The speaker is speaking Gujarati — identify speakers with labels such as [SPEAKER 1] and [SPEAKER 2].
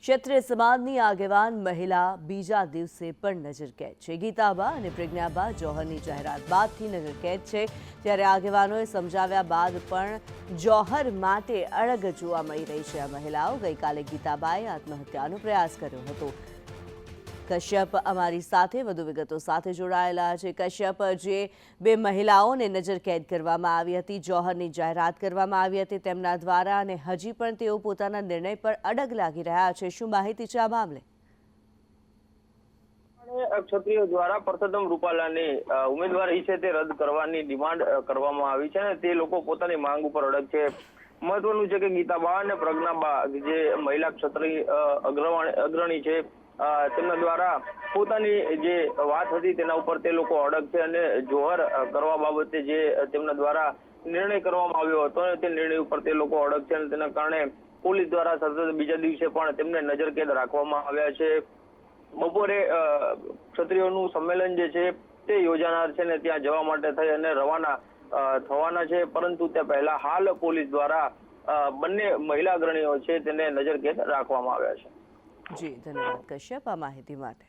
[SPEAKER 1] ક્ષત્રિય સમાજની આગેવાન મહિલા બીજા દિવસે પણ નજરકેદ છે. ગીતાબા અને પ્રજ્ઞાબા જોહરની જાહેરાત બાદથી નજરકેદ છે. ત્યારે આગેવાનોએ સમજાવ્યા બાદ પણ જોહર માટે અળગ જોવા મળી રહી છે. આ મહિલાઓ ગઈકાલે ગીતાબાએ આત્મહત્યાનો પ્રયાસ કર્યો હતો. કશ્યપ અમારી સાથે વધુ વિગતો સાથે જોડાયેલા છે. કશ્યપ, જે બે મહિલાઓને નજરકેદ કરવામાં આવી હતી, જોહરની જાહેરાત કરવામાં આવી હતી તેમના દ્વારા અને હજી પણ તેઓ પોતાના નિર્ણય પર અડગ લાગી રહ્યા છે. શું માહિતી છે આ મામલે?
[SPEAKER 2] ક્ષત્રિયો દ્વારા પરસોત્તમ રૂપાલાની ઉમેદવારી છે તે રદ કરવાની ડિમાન્ડ કરવામાં આવી છે અને તે લોકો પોતાની માંગ ઉપર અડગ છે. મહત્વનું છે કે ગીતાબા અને પ્રજ્ઞાબા જે મહિલા ક્ષત્રિય અગ્રણી છે તેમના દ્વારા પોતાની જે વાત હતી તેના ઉપર તે લોકો અડગ છે અને જોહર કરવા બાબતે જે તેમના દ્વારા નિર્ણય કરવામાં આવ્યો હતો અને તે નિર્ણય ઉપર તે લોકો અડગ છે અને તેના કારણે પોલીસ દ્વારા સતત બીજા દિવસે પણ તેમને નજરકેદ રાખવામાં આવ્યા છે. બપોરે ક્ષત્રિયોનું સંમેલન જે છે તે યોજાનાર છે ને ત્યાં જવા માટે થઈ અને રવાના થવાના છે. પરંતુ તે પહેલા હાલ પોલીસ દ્વારા બંને મહિલા અગ્રણીઓ છે તેને નજરકેદ રાખવામાં આવ્યા છે.
[SPEAKER 1] જી ધન્યવાદ કશ્યપ આ માહિતી માટે.